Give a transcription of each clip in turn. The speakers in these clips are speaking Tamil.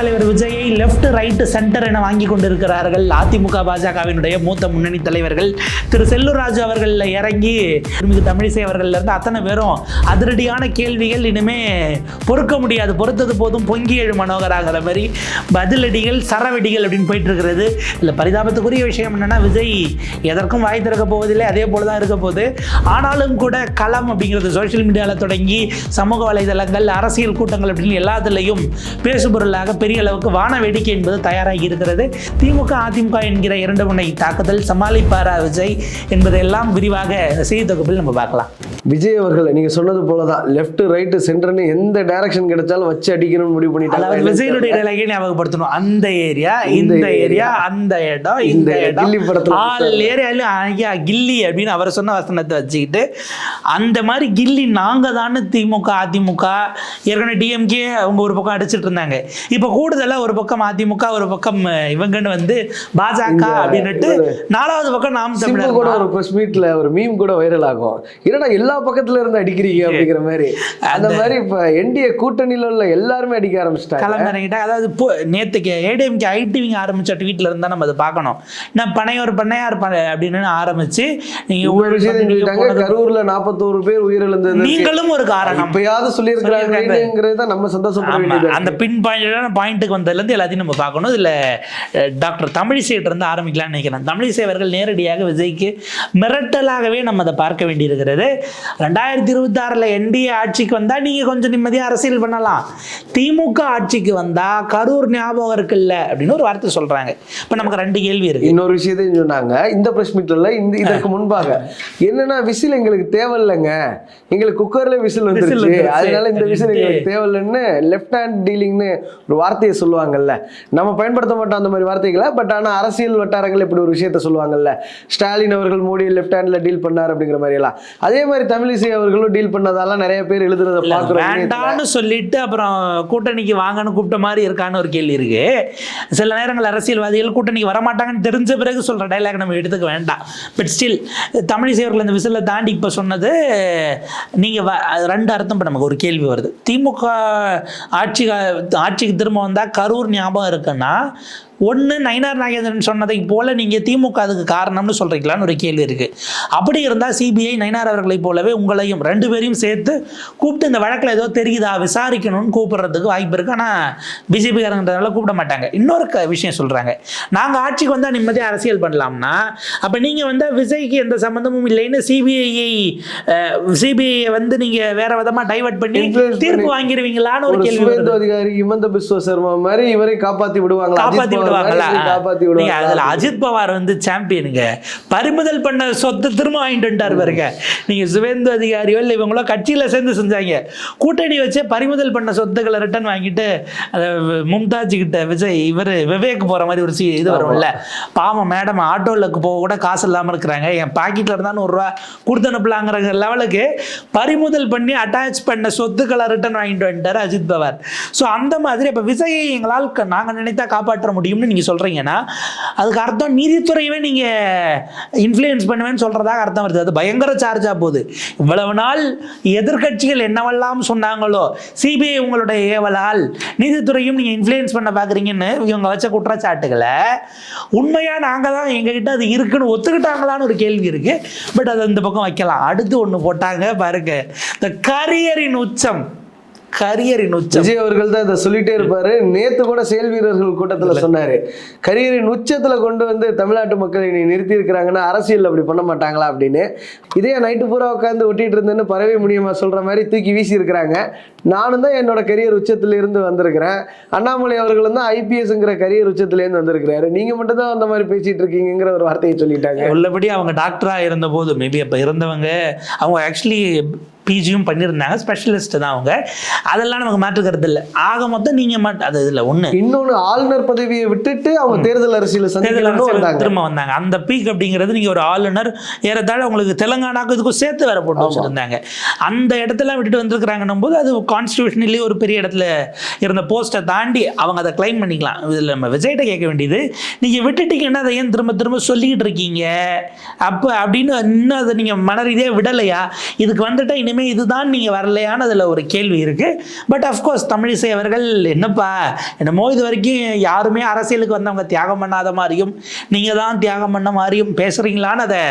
தலைவர் விஜயை லெஃப்ட் ரைட் சென்டர் என வாங்கி கொண்டிருக்கிறார்கள். அதிமுக பாஜகவினுடைய மூத்த முன்னணி தலைவர்கள். திரு செல்லூர் ராஜு அவர்கள் இறங்கி திருமிகு தமிழிசை அவர்கள்ல இருந்து அத்தனை பேரும் அதிரடியான கேள்விகள். இனிமே பொறுக்க முடியாது. பொறுத்தது போதும் பொங்கி எழு மனோகராகிற மாதிரி பதிலடிகள் சரவெடிகள் அப்படின்னு போயிட்டு இருக்கிறது இல்லை பரிதாபத்துக்குரிய விஷயம் என்னன்னா விஜய் எதற்கும் வாய் திறக்க போவதில்லை. அதே போல தான் இருக்க போகுது. ஆனாலும் கூட களம் அப்படிங்கிறது சோஷியல் மீடியாவில் தொடங்கி சமூக வலைதளங்கள் அரசியல் கூட்டங்கள் அப்படின்னு எல்லாத்துலேயும் பேசுபொருளாக பெரிய அளவுக்கு வான வேடிக்கை என்பது தயாராகி இருக்கிறது. திமுக அதிமுக என்கிற இரண்டு முனை தாக்குதல் சமாளிப்பாரா விஜய் என்பதையெல்லாம் விரிவாக செய்தி தொகுப்பில் நம்ம பார்க்கலாம். விஜய் அவர்கள் நீங்க சொன்னது போலதான் லெஃப்ட் ரைட் சென்டர்னு எந்த டைரக்ஷன் கிடைச்சாலும் வச்சு அடிக்கணும்னு முடிவு பண்ணிட்டாங்க. விஜயனுடைய நிலையை ஞாபகப்படுத்தணும். அந்த ஏரியா இந்த ஏரியா. அந்த இடம் இந்த இடம். கில்லி படத்துல ஆல் ஏரியாலையும் ஐயா கில்லி அப்படின்னு அவர் சொன்ன வசனத்தை வச்சுக்கிட்டு அந்த மாதிரி கில்லி நாங்க தானே திமுக அதிமுக ஏற்கனவே டிஎம்கே அவங்க ஒரு பக்கம் அடிச்சிட்டு இருந்தாங்க. இப்போ கூடுதலா ஒரு பக்கம் அதிமுக ஒரு பக்கம் இவங்கன்னு வந்து பாஜக அப்படின்னுட்டு நாலாவது பக்கம் நாம் தமிழர் கூட ஒரு ப்ரெஸ் மீட்ல ஒரு மீம் கூட வைரல் ஆகும். என்னடா எல்லா பக்கத்துல இருந்து அடிக்கிறீங்க அப்படிங்கிற மாதிரி. அந்த மாதிரி இப்ப என்டிஏ கூட்டணியில உள்ள எல்லாருமே அடிக்க ஆரம்பிச்சிட்டாங்க. களமிறங்கிட்டா அதாவது நேற்றுக்கு ஏடிஎம்கே ஐடிவிங்க ஆரம்பிச்ச ட்வீட்ல இருந்தால் நம்ம அதை பார்க்கணும். நான் பனையோர் பண்ணையார் அப்படின்னு ஆரம்பிச்சு நீங்க கரூர்ல நாற்பத்தோரு பேர் உயிரிழந்தது நீங்களும் ஒரு காரணம். இப்பயாவது சொல்லியிருக்கிறாங்கிறது தான் நம்ம சந்தோஷப்பட வேண்டியது அந்த பின் பாயிண்டான பாயிண்ட்டுக்கு வந்ததுலேருந்து எல்லாத்தையும் நம்ம பார்க்கணும். இதில் டாக்டர் தமிழிசைகிட்ட இருந்து ஆரம்பிக்கலாம்னு நினைக்கிறேன். தமிழிசை அவர்கள் நேரடியாக விஜய்க்கு மிரட்டலாகவே நம்ம அதை பார்க்க வேண்டியிருக்கிறது. ரெண்டாயிரத்தி இருபத்தாறில் என்டிஏ ஆட்சிக்கு வந்தால் நீங்கள் கொஞ்சம் நிம்மதியாக அரசியல் பண்ணலாம். திமுக ஆட்சிக்கு வந்தால் கரூர் ஞாபகம் இருக்குல்ல அப்படின்னு ஒரு வார்த்தை சொல்கிறாங்க இப்போ நமக்கு ரெண்டு கேள்வி இருக்கு. இன்னொரு விஷயத்தையும் சொன்னாங்க. இந்த பிரஸ் மீட்ல இந்த இதற்கு முன்பாக. என்னன்னா விசில் எங்களுக்கு தேவையில்லைங்க. எங்களுக்கு குக்கர்ல விசில் வந்துருச்சு. அதனால இந்த விசில் எங்களுக்கு தேவையில்லைன்னு லெஃப்ட் ஹேண்ட் டீலிங்னு ஒரு வார்த்தையை சொல்லுவாங்கல்ல. நம்ம பயன்படுத்த மாட்டோம் அந்த மாதிரி வார்த்தைகளை பட் ஆனா அரசியல் வட்டாரங்கள் இப்படி ஒரு விஷயத்த சொல்லுவாங்கல்ல. ஸ்டாலின் அவர்கள் மோடி லெஃப்ட் ஹேண்ட்ல டீல் பண்ணார் அப்படிங்கிற மாதிரி எல்லாம். அதே மாதிரி தமிழிசை அவர்களும் டீல் பண்ணதால நிறைய பேர் எழுதுறத வேண்டான்னு சொல்லிட்டு அப்புறம் கூட்டணிக்கு வாங்கன்னு கூப்பிட்ட மாதிரி இருக்கான்னு ஒரு கேள்வி இருக்கு. சில நேரங்கள் அரசியல்வாதிகள் கூட்டணிக்கு வரமாட்டாங்கன்னு தெரிஞ்ச பிறகு சொல்ற டைலாக் நம்ம எடுத்துக்க வேண்டாம். பட் ஸ்டில் தமிழிசை அவர்கள் இந்த விசிலை தாண்டி இப்போ சொன்னது நீங்கள் ரெண்டு அர்த்தம் இப்போ நமக்கு ஒரு கேள்வி வருது. திமுக ஆட்சி ஆட்சிக்கு திரும்ப வந்தால் கரூர் ஞாபகம் இருக்குன்னா ஒன்று நயினார் நாகேந்திரன் சொன்னதை போல நீங்கள் திமுக அதுக்கு காரணம்னு சொல்கிறீங்களான்னு ஒரு கேள்வி இருக்குது அப்படி இருந்தால் சிபிஐ நயினார் அவர்களைப் போலவே உங்களையும் ரெண்டு பேரையும் சேர்த்து கூப்பிட்டு இந்த வழக்கில் ஏதோ தெரியுதா? விசாரிக்கணும்னு கூப்பிடுறதுக்கு வாய்ப்பு இருக்குது ஆனால் பிஜேபிக்காரங்கிறதுனால கூப்பிட மாட்டாங்க. இன்னொரு க விஷயம் சொல்கிறாங்க நாங்கள் ஆட்சிக்கு வந்தால் நிம்மதியாக அரசியல் பண்ணலாம்னா அப்போ நீங்கள் வந்து விஜய்க்கு எந்த சம்மந்தமும் இல்லைன்னு சிபிஐயை சிபிஐயை வந்து நீங்கள் வேற விதமாக டைவர்ட் பண்ணி தீர்ப்பு வாங்கிடுவீங்களான்னு ஒரு கேள்வி அதிகாரி இமந்த பிஸ்வ சர்மா மாதிரி இவரை காப்பாத்தி விடுவாங்களா? அஜித் காப்பாத்தி அதுல அஜித் பவார் வந்து சாம்பியனுங்க. பறிமுதல் பண்ண சொத்தை திரும்ப வாங்கிட்டு வந்துட்டார் பாருங்க. நீங்க சுவேந்து அதிகாரியோ இல்லை இவங்களோ கட்சியில சேர்ந்து செஞ்சாங்க. கூட்டணி வச்சே பறிமுதல் பண்ண சொத்துக்களை ரிட்டர்ன் வாங்கிட்டு மும்தாஜ் கிட்ட விஜய் இவர் விவேக் போற மாதிரி ஒரு சி- இது வரும்ல. பாவம் மேடம் ஆட்டோல போக கூட காசு இல்லாம இருக்கிறாங்க. என் பாக்கெட்ல இருந்தா நூறு ரூபா கொடுத்து அனுப்பலாங்கிற லெவலுக்கு பறிமுதல் பண்ணி அட்டாச் பண்ண சொத்துக்களை ரிட்டர்ன் வாங்கிட்டு வந்துட்டார் அஜித் பவார். ஸோ அந்த மாதிரி இப்போ விஜயை எங்களால் க- நாங்க நினைத்தா காப்பாற்ற முடியும்னு நீங்கள் சொல்கிறீங்கன்னா அதுக்கு அர்த்தம் நீதித்துறையவே நீங்கள் இன்ஃப்ளூயன்ஸ் பண்ணுவேன்னு சொல்கிறதாக அர்த்தம் வருது. அது பயங்கர சார்ஜாக போகுது. இவ்வளவு நாள் எதிர்க்கட்சிகள் என்னவெல்லாம் சொன்னாங்களோ சிபிஐ உங்களுடைய ஏவலால் நீதித்துறையும் நீங்கள் இன்ஃப்ளூயன்ஸ் பண்ண பார்க்குறீங்கன்னு இவங்க வச்ச குற்றச்சாட்டுகளை உண்மையாக நாங்கள் தான் எங்ககிட்ட அது இருக்குன்னு ஒத்துக்கிட்டாங்களான்னு ஒரு கேள்வி இருக்குது பட் அது இந்த பக்கம் வைக்கலாம். அடுத்து ஒன்று போட்டாங்க பாருங்க. இந்த கரியரின் உச்சம். கரியரின் உச்சம். விஜய் அவர்கள் தான் இதை சொல்லிட்டே இருப்பாரு. நேத்து கூட செயல் வீரர்கள் கூட்டத்துல சொன்னாரு. கரியரின் உச்சத்துல கொண்டு வந்து தமிழ்நாட்டு மக்களை நீ நிறுத்தி இருக்கிறாங்கன்னா அரசியல் அப்படி பண்ண மாட்டாங்களா அப்படின்னு. இதே நைட்டு பூரா உட்காந்து ஒட்டிட்டு இருந்தேன்னு பறவை முடியுமா சொல்ற மாதிரி தூக்கி வீசி இருக்கிறாங்க நானும் தான் என்னோட கரியர் உச்சத்துல இருந்து வந்திருக்கிறேன். அண்ணாமலை அவர்களும் தான் ஐபிஎஸ்ங்கிற கரியர் உச்சத்துல இருந்து வந்திருக்கிறாரு. நீங்க மட்டும் தான் அந்த மாதிரி பேசிட்டு இருக்கீங்கிற ஒரு வார்த்தையை சொல்லிட்டாங்க. உள்ளபடி அவங்க டாக்டராக இருந்தபோது மேபி அப்போ இருந்தவங்க அவங்க ஆக்சுவலி பிஜியும் பண்ணியிருந்தாங்க ஸ்பெஷலிஸ்ட் தான் அவங்க. அதெல்லாம் நமக்கு மாற்றுக்கிறது இல்லை. ஆக மொத்தம் நீங்கள் மட்டும் அது இதில் ஒன்று இன்னொன்னு ஆளுநர் பதவியை விட்டுட்டு அவங்க தேர்தல் அரசியல தேர்தல் அரசியல் திரும்ப வந்தாங்க. அந்த பீக் அப்படிங்கிறது நீங்க ஒரு ஆளுநர் ஏறத்தாழ உங்களுக்கு தெலுங்கானாக்கு இதுக்கும் சேர்த்து வேற போட்டு வச்சிருந்தாங்க. அந்த இடத்துல விட்டுட்டு வந்திருக்கிறாங்கன்னும் போது அது கான்ஸ்டியூஷனலி ஒரு பெரிய இடத்துல இருந்த போஸ்ட்டை தாண்டி அவங்க அதை கிளைம் பண்ணிக்கலாம். இதில் நம்ம விஜய்கிட்ட கேட்க வேண்டியது நீங்க விட்டுட்டீங்கன்னா அதை ஏன் திரும்ப திரும்ப சொல்லிக்கிட்டு இருக்கீங்க? அப்போ அப்படின்னு இன்னும் அதை நீங்க மன ரீதியாக விடலையா? இதுக்கு வந்துட்டா இனிமே நோக்கமே இதுதான் நீங்கள் வரலையான்னு அதில் ஒரு கேள்வி இருக்குது பட் அஃப்கோர்ஸ் தமிழிசை அவர்கள் என்னப்பா என்னமோ இது வரைக்கும் யாருமே அரசியலுக்கு வந்தவங்க தியாகம் பண்ணாத மாதிரியும் நீங்கள் தான் தியாகம் பண்ண மாதிரியும் பேசுகிறீங்களான்னு அதை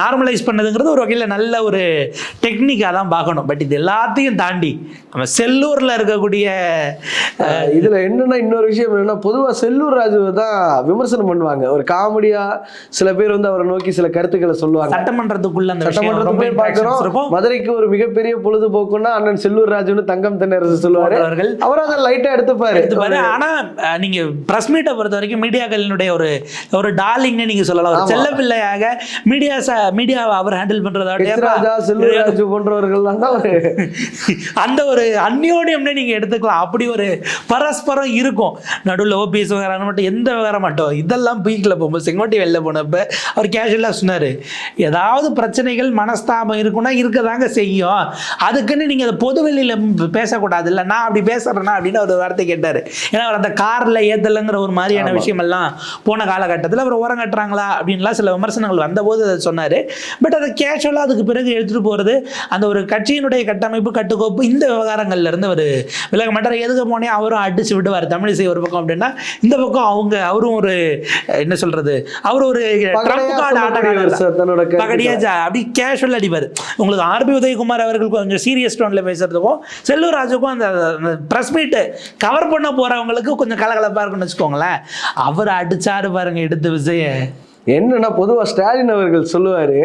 நார்மலைஸ் பண்ணதுங்கிறது ஒரு வகையில் நல்ல ஒரு டெக்னிக்காக தான் பார்க்கணும். பட் இது எல்லாத்தையும் தாண்டி நம்ம செல்லூரில் இருக்கக்கூடிய இதுல என்னன்னா இன்னொரு விஷயம் என்னன்னா பொதுவா செல்லூர் ராஜுவை தான் விமர்சனம் பண்ணுவாங்க. ஒரு காமெடியா சில பேர் வந்து அவரை நோக்கி சில கருத்துக்களை சொல்லுவாங்க. சட்டமன்றத்துக்குள்ள அந்த விஷயம் சட்டமன்றத்தை ரொம்ப போய் interactions பார்க்கிறோம். மதுரைக்கு ஒரு மிகப்பெரிய பொழுதுபோக்குன்னா அண்ணன் செல்லூர் ராஜுன்னு தங்கம் தென்னரசு சொல்லுவாரு. அவர்கள் அவரும் அதை லைட்டா எடுத்துப்பாரு. எடுத்துப்பாரு. ஆனா அஹ், நீங்க பிரஸ் மீட்டை பொறுத்த வரைக்கும் மீடியாக்களினுடைய ஒரு ஒரு டார்லிங்னு நீங்க சொல்லலாம். ஒரு. செல்ல பிள்ளையாக மீடியா மீடியாவை அவர் ஹேண்டில் ராஜா செல்லூர் ராஜு போன்றவர்கள் தான் ஒரு அந்த ஒரு அந்யோன்யம்னு நீங்க எடுத்துக்கலாம். அப்படி ஒரு பரஸ்பரம் இருக்கும். நடுவில் ஓபிஎஸ் விவகாரம் மட்டும் எந்த விவகாரம் மட்டும். இதெல்லாம் பீக்கில் போகும்போது செங்கோட்டை வெளில போனப்ப அவர் கேஷுவலாக சொன்னார் ஏதாவது பிரச்சனைகள் மனஸ்தாபம் இருக்குன்னா இருக்க தாங்க செய்யும். அதுக்குன்னு நீங்கள் அதை பொது வெளியில் பேசக்கூடாது இல்லை நான் அப்படி பேசுகிறேன்னா அப்படின்னு ஒரு வார்த்தை கேட்டார். ஏன்னா அவர் அந்த காரில் ஏத்தலைங்கிற ஒரு மாதிரியான. விஷயமெல்லாம் போன காலகட்டத்தில் அவர் ஓரம் கட்டுறாங்களா அப்படின்லாம் சில விமர்சனங்கள் வந்தபோது அதை சொன்னார். பட் அதை கேஷுவலாக அதுக்கு பிறகு எடுத்துகிட்டு போகிறது அந்த ஒரு கட்சியினுடைய கட்டமைப்பு கட்டுக்கோப்பு இந்த விவகாரங்கள்ல இருந்து அவர் விலக மாட்டார். எதுக்கு போனே அவரும் அடிச்சு விடுவார் தமிழிசை ஒரு பக்கம் அப்படின்னா இந்த பக்கம் அவங்க அவரும் ஒரு என்ன சொல்றது அவர் ஒரு ட்ரம்ப் கார்டு ஆட்டக்காரர் அப்படி கேஷுவல் அடிப்பார். உங்களுக்கு ஆர்பி உதயகுமார் அவர்கள் கொஞ்சம் சீரியஸ் டோனில் பேசுறதுக்கும் செல்லூர் ராஜுக்கும் அந்த ப்ரெஸ் மீட்டு கவர் பண்ண போறவங்களுக்கு கொஞ்சம் கலகலப்பாக இருக்குன்னு வச்சுக்கோங்களேன். அவர் அடிச்சாரு பாருங்க எடுத்து விஜய என்னன்னா பொதுவா ஸ்டாலின் அவர்கள் சொல்லுவாரு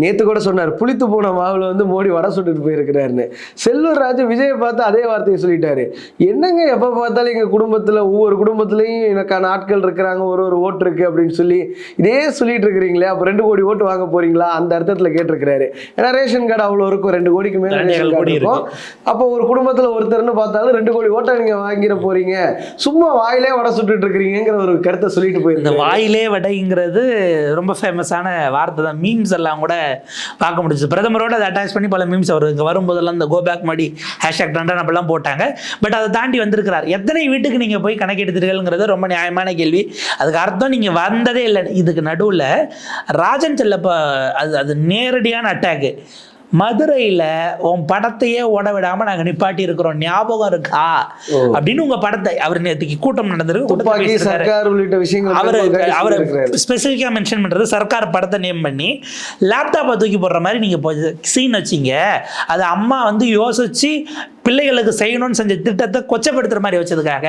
நேத்து கூட சொன்னார் புளித்து போன மாவுல வந்து மோடி வடை சுட்டுட்டு போயிருக்கிறாருன்னு. செல்லூர் ராஜு விஜயை பார்த்து அதே வார்த்தையை சொல்லிட்டாரு. என்னங்க எப்ப பார்த்தாலும் எங்க குடும்பத்துல ஒவ்வொரு குடும்பத்திலையும் எனக்கான ஆட்கள் இருக்கிறாங்க ஒரு ஒரு ஓட்டு இருக்கு அப்படின்னு சொல்லி இதே சொல்லிட்டு இருக்கிறீங்களே அப்ப ரெண்டு கோடி ஓட்டு வாங்க போறீங்களா? அந்த அர்த்தத்துல கேட்டிருக்கிறாரு. ஏன்னா ரேஷன் கார்டு அவ்வளவு இருக்கும் ரெண்டு கோடிக்கு மேல ரேஷன் கார்டு இருக்கும். அப்போ ஒரு குடும்பத்துல ஒருத்தர்னு பார்த்தாலும் ரெண்டு கோடி ஓட்டை நீங்க வாங்கிட போறீங்க. சும்மா வாயிலே வடை சுட்டுட்டு இருக்கிறீங்கிற ஒரு கருத்தை சொல்லிட்டு இந்த போயிருந்தாரு வாயிலே வடைங்கிறது ரொம்ப ஃபேமஸான வார்த்தை தான். மீம்ஸ் எல்லாம் கூட பார்க்க முடிஞ்சது. பிரதமரோட அதை அட்டாச் பண்ணி பல மீம்ஸ் அவர் இங்கே வரும்போதெல்லாம் இந்த கோபேக் மாடி ஹேஷ்டாக் டண்டன் அப்படிலாம் போட்டாங்க. பட் அதை தாண்டி வந்திருக்கிறார். எத்தனை வீட்டுக்கு நீங்கள் போய் கணக்கெடுத்தீர்கள்ங்கிறது ரொம்ப நியாயமான கேள்வி. அதுக்கு அர்த்தம் நீங்கள் வந்ததே இல்லை. இதுக்கு நடுவில் ராஜன் செல்லப்பா அது அது நேரடியான அட்டாக்கு மதுரையில் உன் படத்தையே ஓட விடாமல் நாங்கள் நிப்பாட்டி இருக்கிறோம் ஞாபகம் இருக்கா. அப்படின்னு உங்கள் படத்தை அவர் நேற்றுக்கு கூட்டம் நடந்திருக்கு. சர்க்கார் உள்ளிட்ட விஷயங்கள் அவர் அவர். ஸ்பெசிஃபிக்காக மென்ஷன் பண்ணுறது சர்க்கார் படத்தை நேம் பண்ணி லேப்டாப்பை தூக்கி போடுற மாதிரி நீங்கள் சீன் வச்சிங்க அது அம்மா வந்து யோசிச்சு பிள்ளைகளுக்கு செய்யணும்னு செஞ்ச திட்டத்தை கொச்சப்படுத்துற மாதிரி வச்சதுக்காக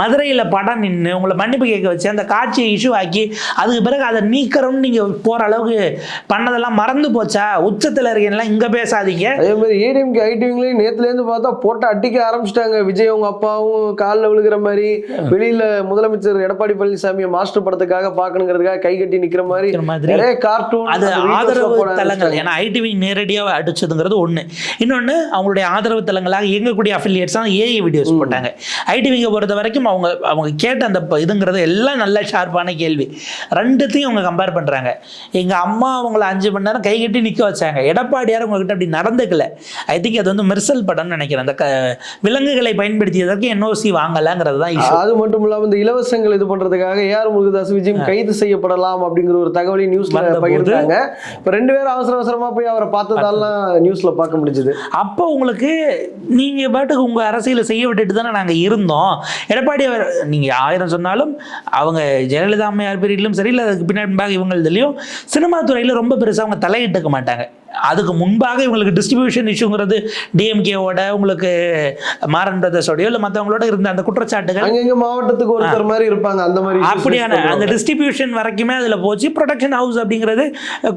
மதுரையில் படம் நின்று உங்களை மன்னிப்பு கேட்க வச்சு அந்த காட்சியை இஷ்யூ ஆக்கி அதுக்கு பிறகு அதை நீக்கிறோம்னு நீங்கள் போகிற அளவுக்கு பண்ணதெல்லாம் மறந்து போச்சா? உச்சத்தில் இருக்கீங்களா இங்கே பேசாதீங்க. அதே மாதிரி ஏடிஎம்கே ஐடிவிங்களையும் நேத்துல இருந்து பார்த்தா போட்டு அடிக்க ஆரம்பிச்சிட்டாங்க. விஜய் அவங்க அப்பாவும் காலில் விழுகிற மாதிரி. வெளியில முதலமைச்சர் எடப்பாடி பழனிசாமியை மாஸ்டர் படத்துக்காக பார்க்கணுங்கிறதுக்காக கை கட்டி நிக்கிற மாதிரி. நிறைய கார்ட்டூன் அது ஆதரவு தளங்கள். ஏன்னா ஐடிவி நேரடியாக அடிச்சதுங்கிறது ஒன்று இன்னொன்று அவங்களுடைய ஆதரவு தளங்களாக இயங்கக்கூடிய அஃபிலியேட்ஸ் தான் ஏஐ வீடியோஸ் போட்டாங்க. ஐடிவிங்க பொறுத்த வரைக்கும் அவங்க அவங்க கேட்ட அந்த இதுங்கிறது எல்லாம் நல்ல ஷார்ப்பான கேள்வி. ரெண்டுத்தையும் அவங்க கம்பேர் பண்ணுறாங்க எங்கள் அம்மா அவங்கள அஞ்சு மணி நேரம் கை கட்டி நிற்க வச்சாங்க. எடப்பாடியார் உங்ககிட்ட அப்படி நடந்துக்கல. ஐ திங்க் அது வந்து மெர்சல் படம்னு நினைக்கிறேன். அந்த விலங்குகளை பயன்படுத்தியதற்கு என்ஓசி வாங்கலாங்கிறது தான் அது மட்டும் இல்லாம இந்த இலவசங்கள் இது பண்றதுக்காக ஏஆர் முருகதாஸ் விஜயும் கைது செய்யப்படலாம் அப்படிங்கிற ஒரு நியூஸ்ல வந்தபோது- பகிர்ந்தாங்க. இப்ப ரெண்டு பேரும் அவசர அவசரமா போய் அவரை பார்த்ததாலாம் நியூஸ்ல பார்க்க முடிஞ்சது. அப்போ உங்களுக்கு நீங்கள் பாட்டுக்கு உங்கள் அரசியலை செய்ய விட்டுட்டு தானே நாங்கள் இருந்தோம். எடப்பாடி அவர் நீங்கள் ஆயிரம் சொன்னாலும் அவங்க ஜெயலலிதா அம்மையார் பீரியட்லையும் சரி இல்லை அதுக்கு பின்னாடி இவங்க இதுலேயும் சினிமா துறையில் ரொம்ப பெருசாக அவங்க தலையிட்டுக்க மாட்டாங்க. அதுக்கு முன்பாக இவங்களுக்கு டிஸ்ட்ரிபியூஷன் இஷ்யூங்கிறது டிஎம்கேவோட உங்களுக்கு மாறன் பிரதர்ஸோடயோ இல்லை மற்றவங்களோட இருந்த அந்த குற்றச்சாட்டுகள். மாவட்டத்துக்கு ஒருத்தர் மாதிரி இருப்பாங்க அந்த மாதிரி அப்படியான அந்த. டிஸ்ட்ரிபியூஷன் வரைக்குமே அதில் போச்சு. ப்ரொடக்ஷன் ஹவுஸ் அப்படிங்கிறது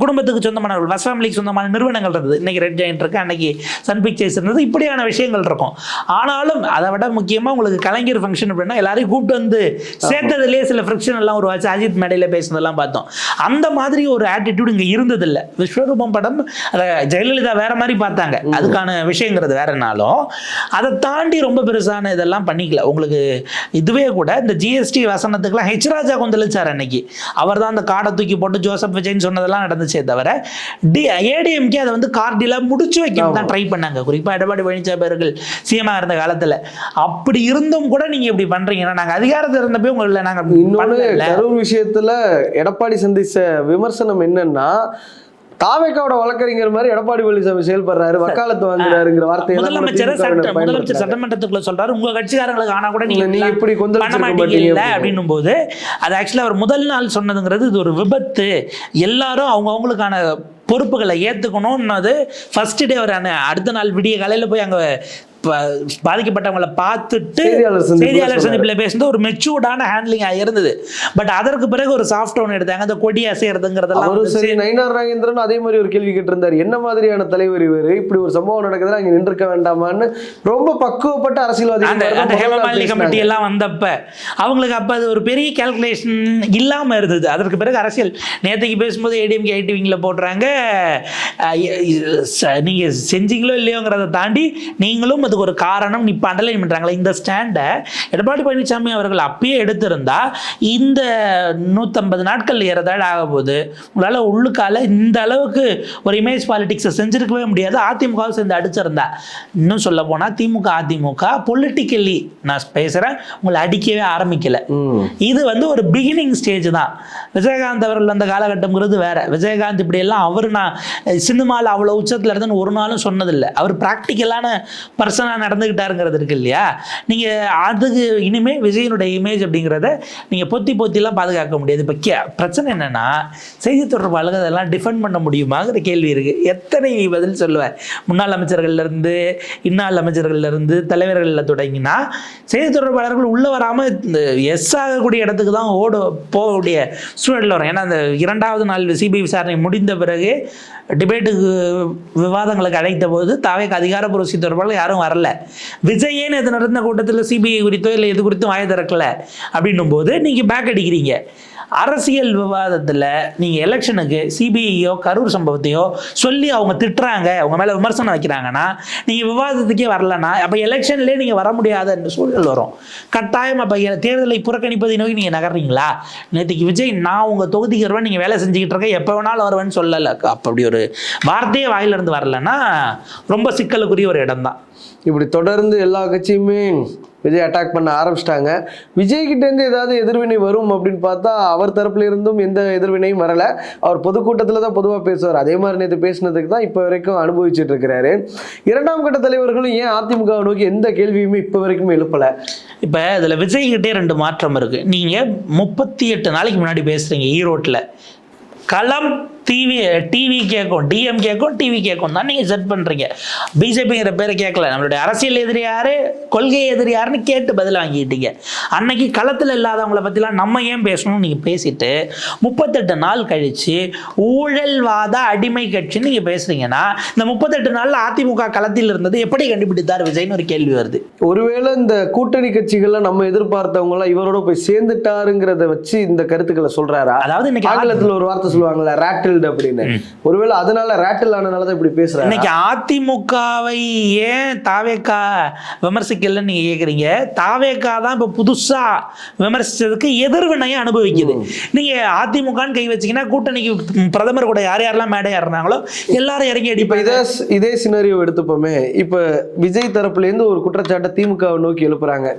குடும்பத்துக்கு சொந்தமானவர்கள் ஃபஸ்ட் ஃபேமிலிக்கு சொந்தமான நிறுவனங்கள் இருந்தது. இன்னைக்கு ரெட் ஜாயிண்ட் இருக்கு அன்னைக்கு சன் பிக்சர்ஸ் இருந்தது. இப்படியான விஷயங்கள் இருக்கும். ஆனாலும் அதை விட முக்கியமாக உங்களுக்கு கலைஞர் ஃபங்க்ஷன் அப்படின்னா எல்லாரையும் கூப்பிட்டு வந்து சேர்த்ததுலேயே சில ஃப்ரிக்ஷன் எல்லாம் உருவாச்சு. அஜித் மேடையில் பேசுனதெல்லாம் பார்த்தோம். அந்த மாதிரி ஒரு ஆட்டிடியூட் இங்கே இருந்ததில்லை. விஸ்வரூபம் படம் அதை ஜெயலலிதா வேற மாதிரி பார்த்தாங்க. அதுக்கான விஷயங்கிறது வேறனாலும் அதை தாண்டி ரொம்ப பெருசான இதெல்லாம் பண்ணிக்கல. உங்களுக்கு இதுவே கூட இந்த ஜிஎஸ்டி வசனத்துக்குலாம் ஹெச் ராஜா கொந்தளிச்சார் அன்னைக்கு. அவர் தான் அந்த கார்டை தூக்கி போட்டு ஜோசப் விஜய்னு சொன்னதெல்லாம் நடந்துச்சே தவிர டி ஏடிஎம்கே அதை வந்து கார்டில் முடிச்சு வைக்க தான் ட்ரை பண்ணாங்க. குறிப்பாக எடப்பாடி பழனிசாமி அவர்கள் சிஎம்மாக இருந்த காலத்தில். அப்படி இருந்தும் கூட நீங்கள் இப்படி பண்ணுறீங்கன்னா நாங்கள் அதிகாரத்தில் இருந்தப்போ உங்களை நாங்கள் கரூர் விஷயத்துல எடப்பாடி சந்திச்ச விமர்சனம் என்னன்னா தாவேக்காவோட வழக்கறிஞர் மாதிரி எடப்பாடி பழனிசாமி செயல்படுறாரு வக்காலத்து வாங்குறாருங்கிற கூட முதலமைச்சர் முதலமைச்சர். சட்டமன்றத்துக்குள்ள சொல்றாரு உங்க கட்சிக்காரங்களுக்கு ஆனா கூட நீங்க நீங்க இப்படி மாட்டீங்கல்ல மாட்டீங்க அப்படின்னும் போது அது ஆக்சுவலாக அவர் முதல் நாள் சொன்னதுங்கிறது இது ஒரு விபத்து எல்லாரும் அவங்க அவங்களுக்கான பொறுப்புகளை ஏற்றுக்கணும்னது ஃபர்ஸ்ட் டே அவர் அடுத்த நாள் விடிய காலையில் போய் அங்கே பாதிக்கப்பட்டவங்களை பார்த்துட்டு செய்தியாளர் சந்திப்புல பேசுனது ஒரு மெச்சூர்டான ஹேண்ட்லிங் இருந்தது. பட் அதற்கு பிறகு ஒரு சாஃப்ட் டவுன் எடுத்தாங்க. அந்த கொடி அசைறதுங்கிறதெல்லாம் வந்து சரி நயினார் நாகேந்திரன் அதே மாதிரி ஒரு கேள்வி கேட்டிருந்தாரு. என்ன மாதிரியான தலைவர் இவரு? இப்படி ஒரு சம்பவம் நடக்குதுன்னா இங்க நின்றுக்க வேண்டாமான்னு ரொம்ப பக்குவப்பட்ட அரசியல்வாதிகள் அந்த ஹேமமாலினி. கமிட்டி எல்லாம் வந்தப்ப அவங்களுக்கு அப்ப அது ஒரு பெரிய கால்குலேஷன் இல்லாம இருந்தது. அதற்கு பிறகு அரசியல் நேற்றுக்கு பேசும்போது ஏடிஎம்கே ஐடிவிங்கில் போடுறாங்க அஹ், இ- ச- நீங்க செஞ்சீங்களோ இல்லையோங்கிறத தாண்டி நீங்களும் அதுக்கு ஒரு காரணம் இப்போ அண்டர்லைன் பண்றாங்களே இந்த ஸ்டாண்டை எடப்பாடி பழனிசாமி அவர்கள் அப்பயே எடுத்திருந்தா இந்த நூற்றம்பது நாட்கள் ஏறதாழ ஆக போகுது உங்களால் உள்ளுக்கால இந்த அளவுக்கு ஒரு இமேஜ் பாலிடிக்ஸை செஞ்சிருக்கவே முடியாது. அதிமுகவை சேர்ந்து அடிச்சிருந்தா. இன்னும் சொல்ல போனால் திமுக அதிமுக பொலிட்டிக்கலி நான் பேசுகிறேன் உங்களை அடிக்கவே ஆரம்பிக்கல. இது வந்து ஒரு பிகினிங் ஸ்டேஜ் தான். விஜயகாந்த் அவர்கள் அந்த காலகட்டம்ங்கிறது வேற. விஜயகாந்த் இப்படியெல்லாம் அவர் நான் சினிமாவில் அவ்வளோ உச்சத்தில் இருந்துன்னு ஒரு நாளும் சொன்னதில்லை. அவர் ப்ராக்டிக்கலான பர்சனாக நடந்துக்கிட்டாருங்கிறது இருக்கு இல்லையா? நீங்கள் அதுக்கு இனிமேல் விஜயனுடைய இமேஜ் அப்படிங்கிறத நீங்கள் பொத்தி பொத்திலாம் பாதுகாக்க முடியாது. இப்போ கே பிரச்சனை என்னென்னா செய்தி தொடர்பாளர்கள் அதெல்லாம் டிஃபெண்ட் பண்ண முடியுமாங்கிற கேள்வி இருக்குது எத்தனை நீ பதில் சொல்லுவேன் முன்னாள் அமைச்சர்கள்லேருந்து இன்னாள் அமைச்சர்கள்லேருந்து தலைவர்களில் தொடங்கினா செய்தி தொடர்பாளர்கள் உள்ளே வராமல் எஸ் ஆகக்கூடிய இடத்துக்கு தான் ஓட போகக்கூடிய சூழலில் வரும். ஏன்னா அந்த இரண்டாவது நாள் சிபிஐ விசாரணை முடிந்த பிறகு டிபேட்டுக்கு விவாதங்களுக்கு அழைத்த போது தாவேக்கு அதிகாரப்பூர்வ செய்தி தொடர்பாளர் யாரும் வர வரல. விஜயேன்னு இது நடந்த கூட்டத்தில் சிபிஐ குறித்தோ இல்லை இது குறித்தும் வாய திறக்கல? அப்படின்னும் போது நீங்கள் பேக் அடிக்கிறீங்க. அரசியல் விவாதத்தில் நீங்கள் எலெக்ஷனுக்கு சிபிஐயோ கரூர் சம்பவத்தையோ சொல்லி அவங்க திட்டுறாங்க அவங்க மேலே விமர்சனம் வைக்கிறாங்கன்னா நீங்கள் விவாதத்துக்கே வரலன்னா அப்போ எலெக்ஷன்லேயே நீங்கள் வர முடியாத சூழல் வரும். கட்டாயம் அப்போ தேர்தலை புறக்கணிப்பதை நோக்கி நீங்கள் நகர்றீங்களா? நேற்றுக்கு விஜய் நான் உங்கள் தொகுதிக்கு வருவேன் நீங்கள் வேலை செஞ்சுக்கிட்டு இருக்க எப்போ வேணாலும் வருவேன்னு சொல்லலை. அப்படி ஒரு வார்த்தையே வாயிலிருந்து வரலன்னா ரொம்ப சிக்கலுக்குரிய ஒரு இடம் தான் இப்படி தொடர்ந்து எல்லா கட்சியுமே விஜய் அட்டாக் பண்ண ஆரம்பிச்சிட்டாங்க. விஜய்கிட்டேருந்து ஏதாவது எதிர்வினை வரும் அப்படின்னு பார்த்தா அவர் தரப்புல இருந்தும் எந்த எதிர்வினையும் வரல. அவர் பொதுக்கூட்டத்தில் தான் பொதுவாக பேசுவார். அதே மாதிரி நேற்று பேசினதுக்கு தான் இப்போ வரைக்கும் அனுபவிச்சுட்டு இருக்கிறாரு. இரண்டாம் கட்ட தலைவர்களும் ஏன் அதிமுகவை நோக்கி எந்த கேள்வியுமே இப்போ வரைக்கும் எழுப்பலை? இப்போ இதில் விஜய்கிட்டே ரெண்டு மாற்றம் இருக்குது நீங்கள் முப்பத்தி எட்டு நாளைக்கு முன்னாடி பேசுகிறீங்க ஈரோட்டில். களம் டிவி டிவி கேட்கும் டிஎம் கேட்கும் டிவி கேட்கும் தான் நீங்கள் செட் பண்ணுறீங்க பிஜேபிங்கிற பேரை கேட்கல நம்மளுடைய அரசியல் எதிரி யாரு? கொள்கை எதிரி யாருன்னு கேட்டு பதில் வாங்கிட்டீங்க. அன்னைக்கு களத்தில் இல்லாதவங்கள பற்றிலாம் நம்ம ஏன் பேசணும்னு நீங்கள் பேசிட்டு முப்பத்தெட்டு நாள் கழித்து ஊழல்வாத அடிமை கட்சின்னு நீங்கள் பேசுகிறீங்கன்னா இந்த முப்பத்தெட்டு நாளில் அதிமுக களத்தில் இருந்தது எப்படி கண்டுபிடித்தார் விஜய்னு ஒரு கேள்வி வருது. ஒருவேளை இந்த கூட்டணி கட்சிகள்லாம் நம்ம எதிர்பார்த்தவங்க எல்லாம் இவரோட போய் சேர்ந்துட்டாருங்கிறத வச்சு இந்த கருத்துக்களை சொல்றாரா? அதாவது இன்னைக்கு ஆங்கிலத்துல ஒரு வார்த்தை சொல்லுவாங்கல்ல ரேட்டில்டு அப்படின்னு. ஒருவேளை அதனால ரேட்டில் ஆனனால தான் இப்படி பேசுறாரு? இன்னைக்கு அதிமுகவை ஏன் தாவேக்கா விமர்சிக்கலன்னு நீங்க கேக்குறீங்க? தாவேக்கா தான் இப்ப புதுசா விமர்சிச்சதுக்கு எதிர்வினையை அனுபவிக்குது. நீங்க அதிமுகன்னு கை வச்சீங்கன்னா கூட்டணிக்கு பிரதமர் கூட யார் யாரெல்லாம் மேடை ஏறினாங்களோ எல்லாரும் இறங்கி அடிப்பாங்க. இதே இதே சினாரியோ எடுத்துப்போமே. இப்ப விஜய் தரப்புல இருந்து ஒரு குற்றச்சாட்டை திமுகவை நோக்கி எழுப்புறாங்க.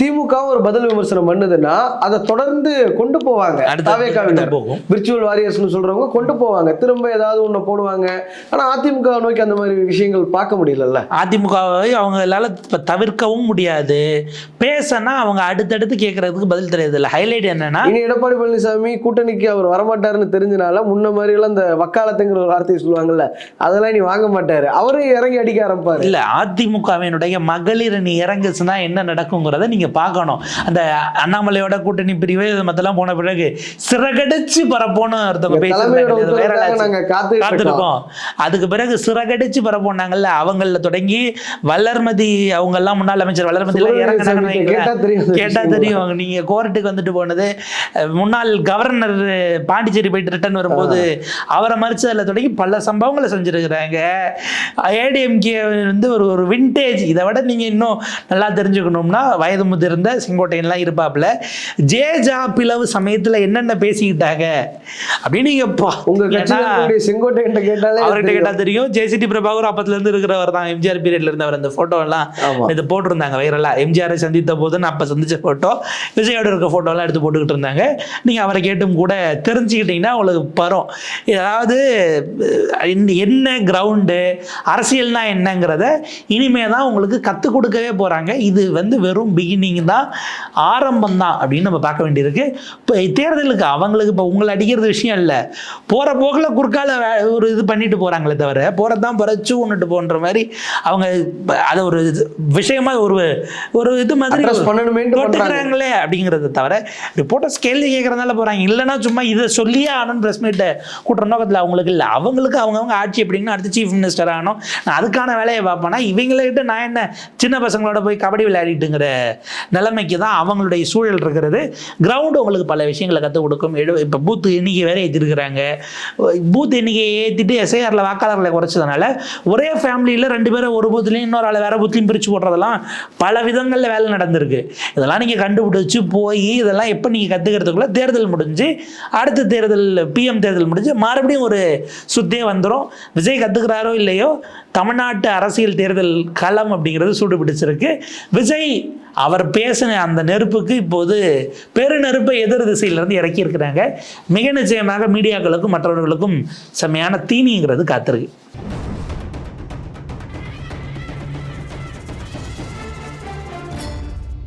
திமுக ஒரு பதில் விமர்சனம் பண்ணுதுன்னா அதை தொடர்ந்து கொண்டு போவாங்க. தாவேக்காவினர். விர்ச்சுவல் வாரியர்ஸ்னு சொல்றவங்க கொண்டு போவாங்க. திரும்ப ஏதாவது ஒண்ணு போடுவாங்க. ஆனா அதிமுக நோக்கி அந்த மாதிரி விஷயங்கள் பார்க்க முடியலல்ல? அதிமுகவை அவங்களால இப்ப தவிர்க்கவும் முடியாது. பேசினா அவங்க அடுத்தடுத்து கேட்கறதுக்கு பதில் தெரியாது இல்லை ஹைலைட் என்னன்னா இனி எடப்பாடி பழனிசாமி கூட்டணிக்கு அவர் வரமாட்டாருன்னு தெரிஞ்சனால முன்ன மாதிரி எல்லாம் இந்த வக்காலத்துங்கிற ஒரு வார்த்தையை சொல்லுவாங்கல்ல அதெல்லாம் நீ வாங்க மாட்டாரு. அவரே இறங்கி அடிக்க ஆரம்பிப்பாரு. இல்ல அதிமுகவினுடைய மகளிர் அணி இறங்குச்சுன்னா என்ன நடக்குங்கிறத நீங்க பார்க்கணும். அந்த அண்ணாமலையோட கூட்டணி பிரிவு இது மத்தெல்லாம் போன பிறகு சிறகடிச்சு பரப்போன்னு ஒருத்தவங்க தலைமையோட நாங்க இருக்கோம். காத்திருக்கோம் அதுக்கு பிறகு சிறகடிச்சு பரப்போனாங்கல்ல அவங்கள தொடங்கி வளர்மதி அவங்க எல்லாம் முன்னாள் அமைச்சர் வளர்மதி கேட்டா. தெரியும் நீங்க கோர்ட்டுக்கு வந்துட்டு போனது முன்னாள் கவர்னர் பாண்டிச்சேரி போயிட்டு ரிட்டர்ன் வரும்போது அவரை மறிச்சதுல தொடங்கி பல சம்பவங்களை செஞ்சிருக்கிறாங்க. ஏடிஎம்கே வந்து ஒரு ஒரு விண்டேஜ் இதை விட நீங்க இன்னும் நல்லா தெரிஞ்சுக்கணும்னா வயது முதிர்ந்த செங்கோட்டையன்லாம் இருப்பாப்புல ஜேஜா பிளவு சமயத்துல என்னென்ன பேசிக்கிட்டாங்க? அப்படின்னு நீங்க பா- உங்க கட்சியில செங்கோட்டையன் கேட்டாலே அவர்கிட்ட தெரியும். கேட்டா தெரியும். ஜேசிடி பிரபாகர் அப்பத்துல இருந்து இருக்கிறவர் தான். எம்ஜிஆர் பீரியட்ல இருந்தவர். அந்த போட்டோ எல்லாம். இது போட்டிருந்தாங்க வைரலா. எம்ஜிஆரை சந்தித்த போது நான் அப்ப சந்திச்ச போட்டோ விஜயோட இருக்க போட்டோ எல்லாம் எடுத்து போட்டுக்கிட்டு இருந்தாங்க. நீங்க அவரை கேட்டும் கூட தெரிஞ்சுக்கிட்டீங்கன்னா உங்களுக்கு பரும். அதாவது இந்த என்ன கிரவுண்டு அரசியல்னா என்னங்கிறத இனிமே தான் உங்களுக்கு கற்றுக் கொடுக்கவே போறாங்க. இது வந்து வெறும் பிகினிங் தான் ஆரம்பம் தான் அப்படின்னு நம்ம பார்க்க வேண்டியிருக்கு. இப்போ தேர்தலுக்கு அவங்களுக்கு இப்போ உங்களை அடிக்கிறது விஷயம் இல்லை. போகிற போக்கில் குறுக்கால ஒரு இது பண்ணிட்டு போகிறாங்களே தவிர போகிறது தான் பறச்சு ஒன்றுட்டு போன்ற மாதிரி அவங்க அதை ஒரு விஷயமா ஒரு ஒரு இது மாதிரி. போட்டுக்கிறாங்களே அப்படிங்கிறத தவிர ரிப்போர்ட்டர்ஸ் கேள்வி கேட்கறதுனால போகிறாங்க இல்லைன்னா சும்மா இதை சொல்லியே ஆனந்த் ப்ரெஸ் மீட்டை கூட்டுற நோக்கத்தில் அவங்களுக்கு இல்லை. அவங்களுக்கு அவங்கவங்க ஆட்சி எப்படிங்கன்னா அடுத்து சீஃப் மினிஸ்டர் ஆகணும். நான் அதுக்கான வேலையை பார்ப்பேன்னா இவங்கள்கிட்ட நான் என்ன சின்ன பசங்களோட போய் கபடி விளையாடிட்டுங்கிற நிலைமைக்கு தான் அவங்களுடைய சூழல் இருக்கிறது. கிரவுண்டு உங்களுக்கு பல விஷயங்களை கற்றுக் கொடுக்கும். எழு இப்போ பூத் எண்ணிக்கை வேற ஏற்றிருக்கிறாங்க பூத் எண்ணிக்கையை ஏற்றிட்டு எஸ்ஐஆரில் வாக்காளர்களை குறைச்சதுனால ஒரே ஃபேமிலியில் ரெண்டு பேரும் ஒரு பூத்துலையும் இன்னொரு ஆளை வேறு பூத்துலையும் பிரித்து போடுறதெல்லாம் பல விதங்களில் வேலை நடந்திருக்கு. இதெல்லாம் நீங்கள் கண்டுபிடிச்சு போய் இதெல்லாம் எப்போ நீங்கள் கற்றுக்கிறதுக்குள்ள தேர்தல் முடிஞ்சு அடுத்த தேர்தல் பிஎம் தேர்தல் முடிஞ்சு மறுபடியும் ஒரு சுத்தே வந்துடும் விஜய் கற்றுக்கிறாரோ இல்லையோ தமிழ்நாட்டு அரசியல் தேர்தல் களம் அப்படிங்கிறது சூடு பிடிச்சிருக்கு விஜய் அவர் பேசின அந்த நெருப்புக்கு இப்போது பெருநெருப்பை எதிர் திசையிலிருந்து இறக்கி இருக்கிறாங்க மிக நிச்சயமாக மீடியாக்களுக்கும் மற்றவர்களுக்கும் செம்மையான தீனிங்கிறது காத்திருக்கு.